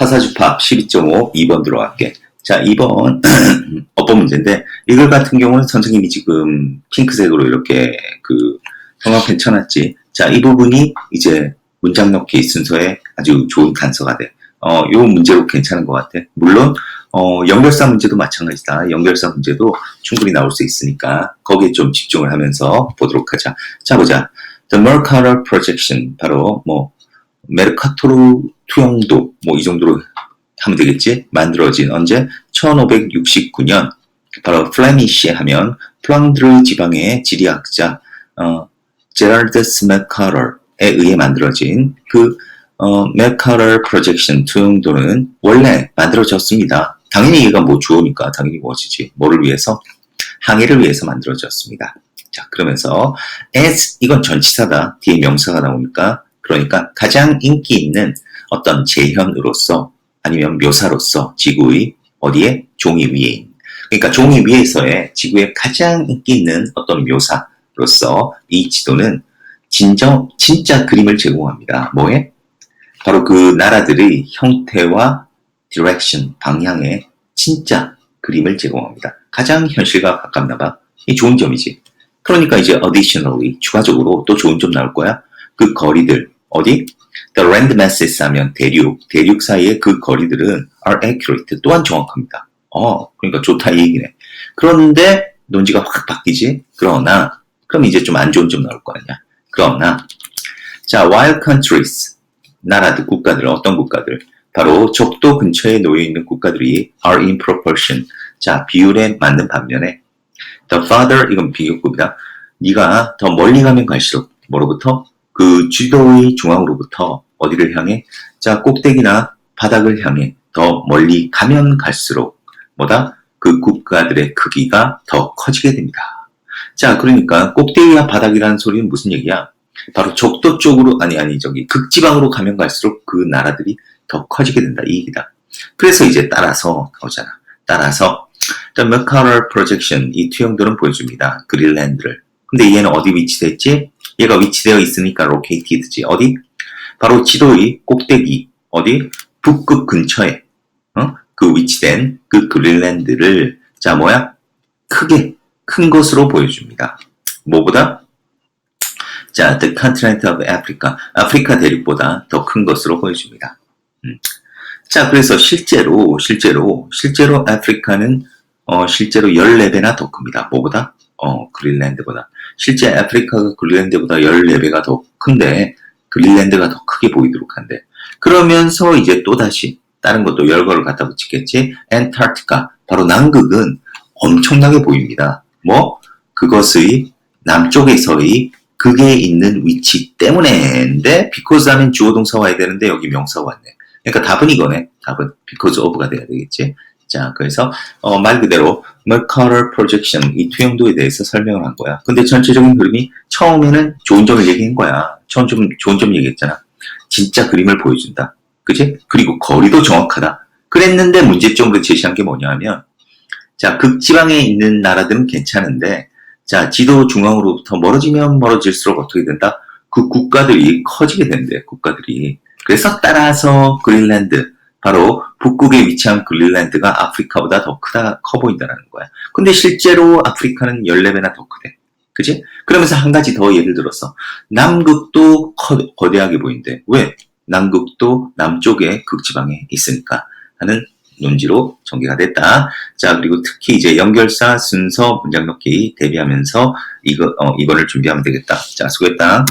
파사주팝 12.5 2번 들어갈게. 자, 2번 어법 문제인데 이걸 같은 경우는 선생님이 지금 핑크색으로 이렇게 그 형광펜 쳐놨지. 자, 이 부분이 이제 문장 넣기 순서에 아주 좋은 단서가 돼. 어, 요 문제로 괜찮은 것 같아. 물론 어, 연결사 문제도 마찬가지다. 연결사 문제도 충분히 나올 수 있으니까 거기에 좀 집중을 하면서 보도록 하자. 자, 보자. The Mercator Projection 바로 뭐 메르카토르 투영도 뭐 이 정도로 하면 되겠지? 만들어진 언제? 1569년 바로 플레미시 하면 플랑드르 지방의 지리학자 어, 제랄드 스메카러에 의해 만들어진 그 어, 메카럴 프로젝션 투영도는 원래 만들어졌습니다. 당연히 얘가 뭐 주어니까 당연히 무엇이지? 뭐를 위해서? 항해를 위해서 만들어졌습니다. 자, 그러면서 as 이건 전치사다. 뒤에 명사가 나오니까 그러니까 가장 인기 있는 어떤 재현으로서 아니면 묘사로서 지구의 어디에 종이 위에 그러니까 종이 위에서의 지구의 가장 인기 있는 어떤 묘사로서 이 지도는 진정 진짜 그림을 제공합니다. 뭐에? 바로 그 나라들의 형태와 디렉션 방향의 진짜 그림을 제공합니다. 가장 현실과 가깝나 봐. 이 좋은 점이지. 그러니까 이제 additionally 추가적으로 또 좋은 점 나올 거야. 그 거리들 어디? The land masses 하면 대륙, 대륙 사이의 그 거리들은 are accurate 또한 정확합니다. 어, 그러니까 좋다 이 얘기네. 그런데 논지가 확 바뀌지. 그러나 그럼 이제 좀 안 좋은 점 나올 거 아니야. 그러나 자, while countries 나라들, 국가들, 어떤 국가들 바로 적도 근처에 놓여 있는 국가들이 are in proportion. 자, 비율에 맞는 반면에 the farther 이건 비교급이다. 네가 더 멀리 가면 갈수록 뭐로부터 그 지도의 중앙으로부터 어디를 향해 자 꼭대기나 바닥을 향해 더 멀리 가면 갈수록 뭐다 그 국가들의 크기가 더 커지게 됩니다. 자 그러니까 꼭대기와 바닥이라는 소리는 무슨 얘기야? 바로 적도 쪽으로 아니 아니 저기 극지방으로 가면 갈수록 그 나라들이 더 커지게 된다 이 얘기다. 그래서 이제 따라서 나오잖아. 따라서 The Mercator Projection 이 투영도는 보여줍니다. 그린랜드를. 근데 얘는 어디 위치되어 있지? 얘가 위치되어 있으니까 로케이티드지. 어디? 바로 지도의 꼭대기 어디? 북극 근처에 어? 그 위치된 그 그린랜드를 자 뭐야? 크게 큰 것으로 보여줍니다. 뭐보다? 자, the continent of Africa, 아프리카 대륙보다 더 큰 것으로 보여줍니다. 음. 자, 그래서 실제로 실제로 실제로 아프리카는 어, 실제로 14배나 더 큽니다. 뭐보다? 어, 그린랜드보다. 실제 아프리카가 그린랜드보다 14배가 더 큰데 그린랜드가 더 크게 보이도록 한대. 그러면서 이제 또다시 다른 것도 열거를 갖다 붙이겠지. 엔타르티카, 바로 남극은 엄청나게 보입니다. 뭐? 그것의 남쪽에서의 극에 있는 위치 때문에인데 because 하면 주어 동사 와야 되는데 여기 명사 왔네. 그러니까 답은 이거네. 답은 because of가 돼야 되겠지. 자, 그래서 어, 말 그대로 Mercator Projection 이 투영도에 대해서 설명을 한 거야. 근데 전체적인 흐름이 처음에는 좋은 점을 얘기한 거야. 처음 좀 좋은 점 얘기했잖아. 진짜 그림을 보여준다. 그지? 그리고 거리도 정확하다. 그랬는데 문제점으로 제시한 게 뭐냐면 자, 극지방에 있는 나라들은 괜찮은데 자, 지도 중앙으로부터 멀어지면 멀어질수록 어떻게 된다? 그 국가들이 커지게 된대, 국가들이. 그래서 따라서 그린랜드, 바로 북극에 위치한 그린랜드가 아프리카보다 더 크다, 커 보인다는 거야. 근데 실제로 아프리카는 14배나 더 크대. 그지? 그러면서 한 가지 더 예를 들어서, 남극도 커, 거대하게 보인대. 왜? 남극도 남쪽에 극지방에 있으니까 하는 논지로 전개가 됐다. 자, 그리고 특히 이제 연결사 순서 문장 넣기 대비하면서 이거, 어, 이거를 준비하면 되겠다. 자, 수고했다.